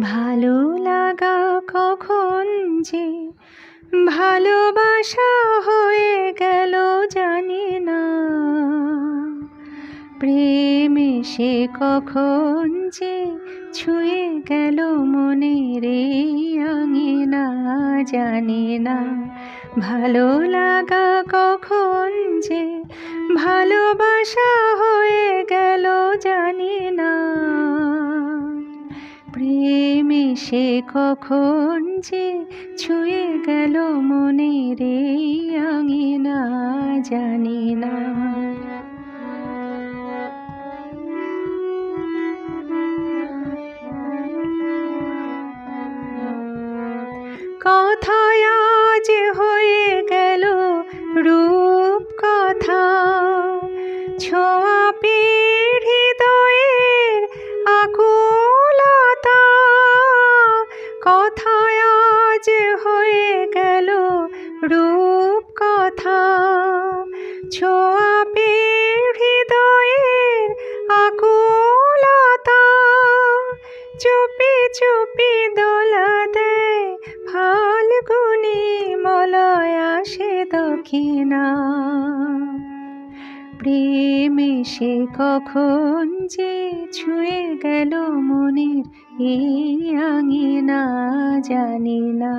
ভালো লাগা কখন যে ভালোবাসা হয়ে গেল জানি না। প্রেম সে কখন যে ছুঁয়ে গেল মনের এই আঙিনা জানি না। ভালো লাগা কখন যে ভালোবাসা হয়ে গেল জানি না। এসে কখন যে ছুঁয়ে গেল মনের এই আঙিনা, জানি না। কথায় আজ হয়ে গেল রূপ কথা ছোঁয়া রূপ কথা ছোঁয়া হৃদয়ের আকুলতা। চুপি চুপি দোলা দেয় ফাল্গুনি মলয় আসে দক্ষিণা। প্রেমে সে কখন যে ছুঁয়ে গেল মনের এই আঙিনা। জানি না।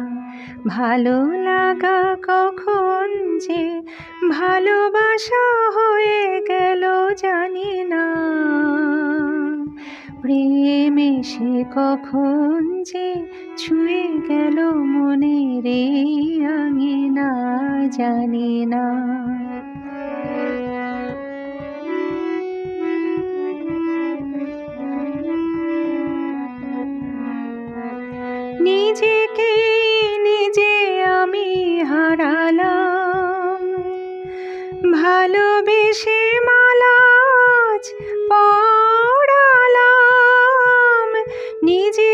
ভালো লাগা কখন যে ভালোবাসা হয়ে গেল জানি না। প্রেম এসে কখন যে ছুঁয়ে গেল মনের এই আঙিনা জানি না।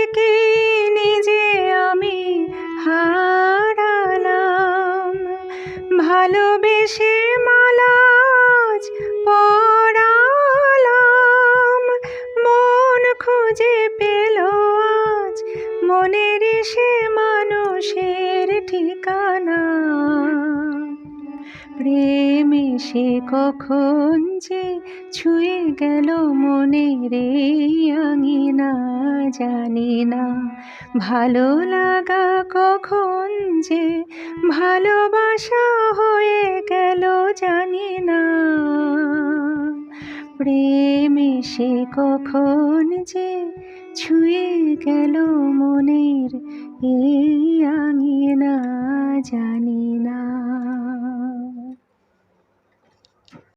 নিজেকে নিজে আমি হারালাম। ভালোবেসে মালাজ পড়ালাম এসে কখন যে ছুঁয়ে গেল মনের এই আঙিনা জানি না। ভালো লাগা কখন যে ভালোবাসা হয়ে গেল জানি না। প্রেম সে কখন যে ছুঁয়ে গেল মনের এই না